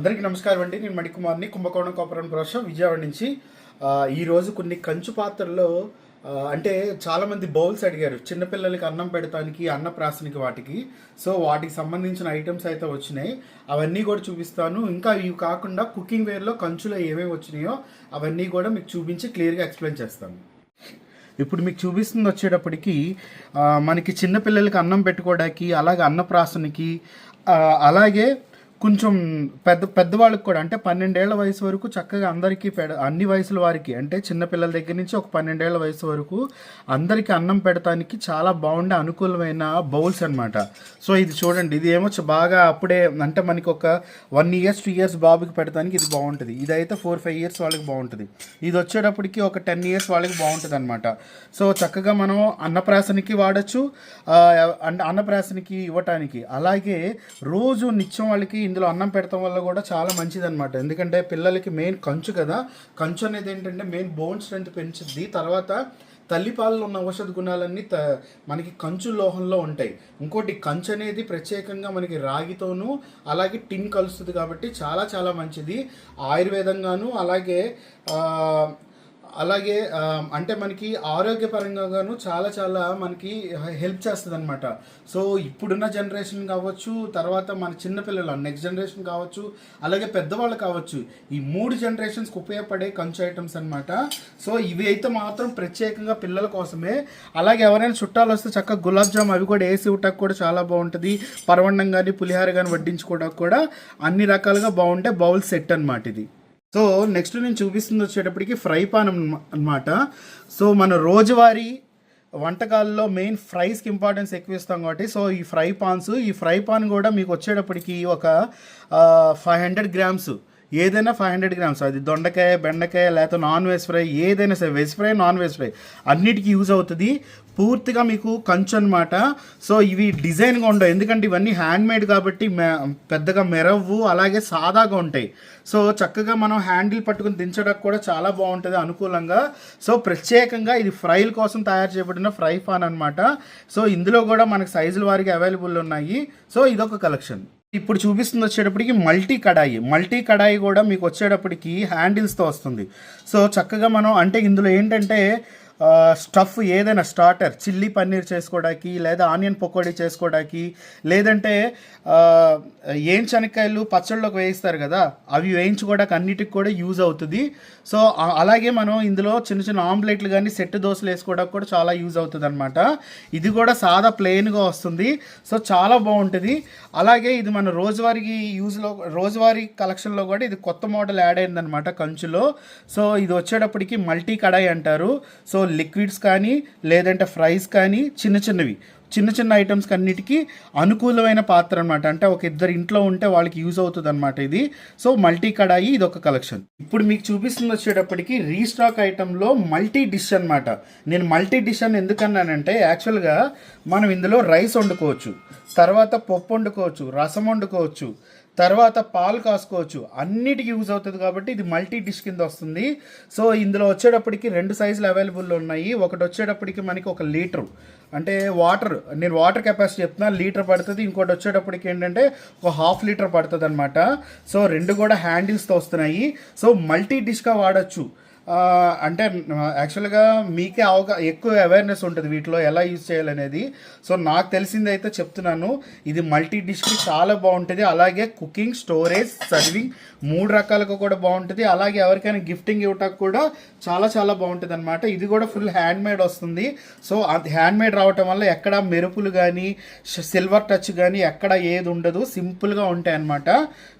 అందరికీ నమస్కారం అండి. నేను మణికుమార్ని కుంభకోణం కోపరం ప్రవేశం విజయవాడ నుంచి. ఈరోజు కొన్ని కంచు పాత్రల్లో అంటే చాలామంది బౌల్స్ అడిగారు. చిన్నపిల్లలకి అన్నం పెడతానికి అన్నప్రాసనకి వాటికి. సో వాటికి సంబంధించిన ఐటమ్స్ అయితే వచ్చినాయి. అవన్నీ కూడా చూపిస్తాను. ఇంకా ఇవి కాకుండా కుకింగ్ వేర్లో కంచులో ఏమేమి వచ్చినాయో అవన్నీ కూడా మీకు చూపించి క్లియర్గా ఎక్స్ప్లెయిన్ చేస్తాను. ఇప్పుడు మీకు చూపిస్తుంది వచ్చేటప్పటికి మనకి చిన్నపిల్లలకి అన్నం పెట్టుకోవడానికి అలాగే అన్నప్రాసనకి అలాగే కొంచెం పెద్ద పెద్దవాళ్ళకి కూడా అంటే పన్నెండేళ్ళ వయసు వరకు చక్కగా అందరికీ పెడ అన్ని వయసుల వారికి అంటే చిన్నపిల్లల దగ్గర నుంచి ఒక పన్నెండేళ్ళ వయసు వరకు అందరికీ అన్నం పెడటానికి చాలా బాగుండే అనుకూలమైన బౌల్స్ అనమాట సో ఇది చూడండి ఇది ఏమో బాగా అప్పుడే అంటే మనకి ఒక వన్ ఇయర్స్ టూ ఇయర్స్ బాబుకి పెడతానికి ఇది బాగుంటుంది. ఇదైతే ఫోర్ ఫైవ్ ఇయర్స్ వాళ్ళకి బాగుంటుంది. ఇది వచ్చేటప్పటికి ఒక టెన్ ఇయర్స్ వాళ్ళకి బాగుంటుంది అనమాట సో చక్కగా మనం అన్నప్రాసనకి వాడచ్చు అన్న- అన్నప్రాసనకి ఇవ్వటానికి. అలాగే రోజు నిత్యం వాళ్ళకి ఇందులో అన్నం పెడతాం వల్ల కూడా చాలా మంచిది అనమాట ఎందుకంటే పిల్లలకి మెయిన్ కంచు కదా. కంచు అనేది ఏంటంటే మెయిన్ బోన్ స్ట్రెంత్ పెంచుద్ది. తర్వాత తల్లిపాలలో ఉన్న ఔషధ గుణాలన్నీ త మనకి కంచు లోహంలో ఉంటాయి. ఇంకోటి కంచు అనేది ప్రత్యేకంగా మనకి రాగితోనూ అలాగే టిన్ కలుస్తుంది కాబట్టి చాలా చాలా మంచిది. ఆయుర్వేదంగాను అలాగే అలాగే అంటే మనకి ఆరోగ్యపరంగాను చాలా చాలా మనకి హెల్ప్ చేస్తుంది అనమాట సో ఇప్పుడున్న జనరేషన్ కావచ్చు తర్వాత మన చిన్నపిల్లలు నెక్స్ట్ జనరేషన్ కావచ్చు అలాగే పెద్దవాళ్ళు కావచ్చు ఈ మూడు జనరేషన్స్కి ఉపయోగపడే కంచు ఐటమ్స్ అనమాట సో ఇవి అయితే మాత్రం ప్రత్యేకంగా పిల్లల కోసమే. అలాగే ఎవరైనా చుట్టాలు వస్తే చక్కగా గులాబ్ జామ్ అవి కూడా వేసి ఇవ్వటానికి కూడా చాలా బాగుంటుంది పరవండం కానీ పులిహార కానీ వడ్డించుకోవడానికి కూడా అన్ని రకాలుగా బాగుంటే బౌల్ సెట్ అనమాట ఇది. సో నెక్స్ట్ నేను చూపిస్తుంది వచ్చేటప్పటికి ఫ్రై పాన్ అన్నమాట. సో మన రోజువారీ వంటకాల్లో మెయిన్ ఫ్రైస్కి ఇంపార్టెన్స్ ఎక్కువ ఇస్తాం కాబట్టి సో ఈ ఫ్రై పాన్స్ ఈ ఫ్రై పాన్ కూడా మీకు వచ్చేటప్పటికి ఒక ఫైవ్ హండ్రెడ్ గ్రామ్స్ ఏదైనా ఫైవ్ హండ్రెడ్ గ్రామ్స్ అది దొండకాయ బెండకాయ లేకపోతే నాన్ వెజ్ ఫ్రై ఏదైనా సరే veg fry non veg fry అన్నిటికీ యూజ్ అవుతుంది. పూర్తిగా మీకు కంచు అనమాట సో ఇవి డిజైన్గా ఉండవు. ఎందుకంటే ఇవన్నీ హ్యాండ్ మేడ్ కాబట్టి మె- పెద్దగా మెరవ్వు అలాగే సాదాగా ఉంటాయి. సో చక్కగా మనం హ్యాండిల్ పట్టుకుని దించడానికి కూడా చాలా బాగుంటుంది అనుకూలంగా. సో ప్రత్యేకంగా ఇది ఫ్రైల కోసం తయారు చేయబడిన ఫ్రై ఫాన్ అనమాట సో ఇందులో కూడా మనకు సైజుల వారికి అవైలబుల్ ఉన్నాయి. సో ఇదొక కలెక్షన్ ఇప్పుడు చూపిస్తుంది వచ్చేటప్పటికి మల్టీ కడాయి. మల్టీ కడాయి కూడా మీకు వచ్చేటప్పటికి హ్యాండిల్స్తో వస్తుంది. సో చక్కగా మనం అంటే ఇందులో ఏంటంటే స్టఫ్ ఏదైనా స్టార్టర్ చిల్లీ పన్నీర్ చేసుకోవడానికి లేదా ఆనియన్ పకోడీ చేసుకోవడానికి లేదంటే ఏం శనక్కాయలు పచ్చళ్ళలోకి వేయిస్తారు కదా అవి వేయించుకోవడానికి అన్నిటికి కూడా యూజ్ అవుతుంది. సో అలాగే మనం ఇందులో చిన్న చిన్న ఆమ్లెట్లు కానీ సెట్ దోశలు వేసుకోవడానికి కూడా చాలా యూజ్ అవుతుంది అనమాట ఇది కూడా సాదా ప్లెయిన్గా వస్తుంది. సో చాలా బాగుంటుంది. అలాగే ఇది మన రోజువారీ యూజ్లో రోజువారీ కలెక్షన్లో కూడా ఇది కొత్త మోడల్ యాడ్ అయిందనమాట కంచులో. సో ఇది వచ్చేటప్పటికి మల్టీ కడాయి అంటారు. సో లిక్విడ్స్ కానీ లేదంటే ఫ్రైస్ కానీ చిన్న చిన్నవి. చిన్న చిన్న ఐటమ్స్ అన్నిటికీ అనుకూలమైన పాత్ర అనమాట అంటే ఒక ఇద్దరు ఇంట్లో ఉంటే వాళ్ళకి యూజ్ అవుతుంది అనమాట ఇది. సో మల్టీ కడాయి ఇది ఒక కలెక్షన్. ఇప్పుడు మీకు చూపిస్తుంది వచ్చేటప్పటికి రీస్టాక్ ఐటెంలో మల్టీ డిష్ అన్నమాట. నేను మల్టీ డిష్ అని ఎందుకన్నానంటే యాక్చువల్గా మనం ఇందులో రైస్ వండుకోవచ్చు. తర్వాత పప్పు వండుకోవచ్చు రసం వండుకోవచ్చు తర్వాత పాలు కాసుకోవచ్చు. అన్నిటికీ యూజ్ అవుతుంది కాబట్టి ఇది మల్టీ డిష్ కింద వస్తుంది. సో ఇందులో వచ్చేటప్పటికి రెండు సైజులు అవైలబుల్ ఉన్నాయి. ఒకటి వచ్చేటప్పటికి మనకి ఒక లీటర్. అంటే వాటర్ నేను వాటర్ కెపాసిటీ చెప్తున్నా లీటర్ పడుతుంది. ఇంకోటి వచ్చేటప్పటికి ఏంటంటే ఒక హాఫ్ లీటర్ పడుతుంది అనమాట సో రెండు కూడా హ్యాండిల్స్తో వస్తున్నాయి. సో మల్టీ డిష్గా వాడచ్చు. అంటే యాక్చువల్గా మీకే అవగా ఎక్కువ అవేర్నెస్ ఉంటుంది వీటిలో ఎలా యూజ్ చేయాలనేది. సో నాకు తెలిసింది అయితే చెప్తున్నాను. ఇది మల్టీ డిష్కి చాలా బాగుంటుంది. అలాగే కుకింగ్ స్టోరేజ్ సర్వింగ్ మూడు రకాలుగా కూడా బాగుంటుంది. అలాగే ఎవరికైనా గిఫ్టింగ్ ఇవ్వటానికి కూడా చాలా చాలా బాగుంటుంది అనమాట ఇది కూడా ఫుల్ హ్యాండ్ మేడ్ వస్తుంది. సో అది హ్యాండ్ మేడ్ రావటం వల్ల ఎక్కడ మెరుపులు కానీ సిల్వర్ టచ్ కానీ ఎక్కడ ఏది ఉండదు సింపుల్గా ఉంటాయి అనమాట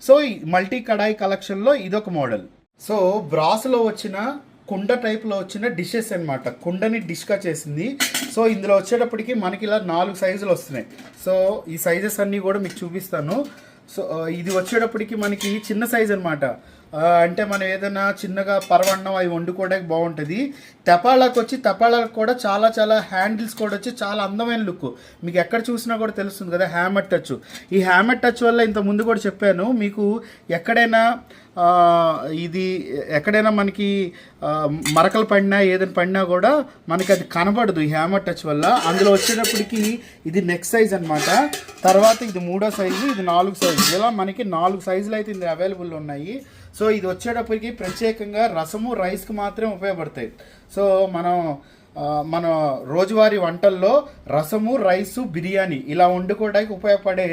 సో మల్టీ కడాయి కలెక్షన్లో ఇదొక మోడల్ సో బ్రాస్లో వచ్చిన కుండ టైప్లో వచ్చిన డిషెస్ అన్నమాట. కుండని డిష్గా చేసింది. సో ఇందులో వచ్చేటప్పటికి మనకి ఇలా నాలుగు సైజులు వస్తున్నాయి. సో ఈ సైజెస్ అన్నీ కూడా మీకు చూపిస్తాను. సో ఇది వచ్చేటప్పటికి మనకి చిన్న సైజ్ అనమాట అంటే మనం ఏదైనా చిన్నగా పరవన్నం అవి వండుకోవడానికి బాగుంటుంది. తెపాళాకు వచ్చి తెపాళాకు కూడా చాలా చాలా హ్యాండిల్స్ కూడా వచ్చి చాలా అందమైన లుక్. మీకు ఎక్కడ చూసినా కూడా తెలుస్తుంది కదా హ్యామర్ టచ్ ఈ హ్యామర్ టచ్ వల్ల ఇంత ముందు కూడా చెప్పాను. మీకు ఎక్కడైనా ఇది ఎక్కడైనా మనకి మరకలు పడినా ఏదైనా పడినా కూడా మనకి అది కనబడదు ఈ హ్యామర్ టచ్ వల్ల. అందులో వచ్చేటప్పటికి ఇది నెక్స్ట్ సైజ్ అనమాట తర్వాత ఇది మూడో సైజు ఇది నాలుగు సైజు ఇలా మనకి నాలుగు సైజులు అయితే ఇది అవైలబుల్ ఉన్నాయి. సో ఇది వచ్చేటప్పటికి ప్రత్యేకంగా రసము రైస్కి మాత్రమే ఉపయోగపడతాయి. సో మనం మన రోజువారీ వంటల్లో రసము రైసు బిర్యానీ ఇలా వండుకోవడానికి ఉపయోగపడే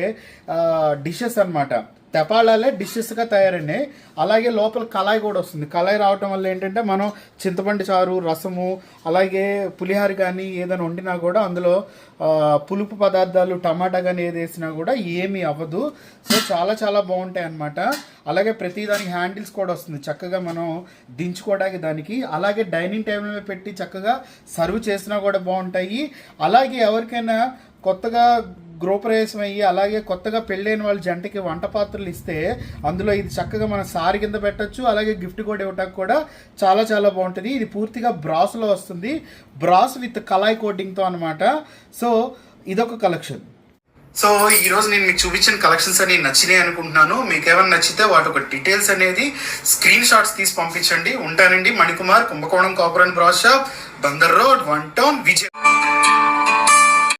డిషెస్ అన్నమాట. తెపాలాలే డిషెస్గా తయారైనాయి. అలాగే లోపల కళాయి కూడా వస్తుంది. కళాయి రావటం వల్ల ఏంటంటే మనం చింతపండు చారు రసము అలాగే పులిహార కానీ ఏదైనా వండినా కూడా అందులో పులుపు పదార్థాలు టమాటా కానీ ఏది వేసినా కూడా ఏమీ అవ్వదు. సో చాలా చాలా బాగుంటాయి అన్నమాట. అలాగే ప్రతి దానికి హ్యాండిల్స్ కూడా వస్తుంది. చక్కగా మనం దించుకోవడానికి దానికి. అలాగే డైనింగ్ టేబుల్ మీద పెట్టి చక్కగా సర్వ్ చేసినా కూడా బాగుంటాయి. అలాగే ఎవరికైనా కొత్తగా గృహప్రవేశం అయ్యి అలాగే కొత్తగా పెళ్ళైన వాళ్ళ జంటకి వంట పాత్రలు ఇస్తే అందులో ఇది చక్కగా మన సారి కింద పెట్టొచ్చు అలాగే గిఫ్ట్ కూడా ఇవ్వడానికి కూడా చాలా చాలా బాగుంటుంది. ఇది పూర్తిగా బ్రాస్లో వస్తుంది. బ్రాస్ విత్ కలాయ్ కోటింగ్తో అనమాట సో ఇదొక కలెక్షన్. సో ఈ రోజు నేను మీకు చూపించిన కలెక్షన్స్ అన్ని నచ్చినాయి అనుకుంటున్నాను. మీకు ఏమైనా నచ్చితే వాటి ఒక డీటెయిల్స్ అనేది స్క్రీన్ షాట్స్ తీసి పంపించండి. ఉంటానండి Manikumar Kumbakonam copper brass shop Bandar road one town Vijay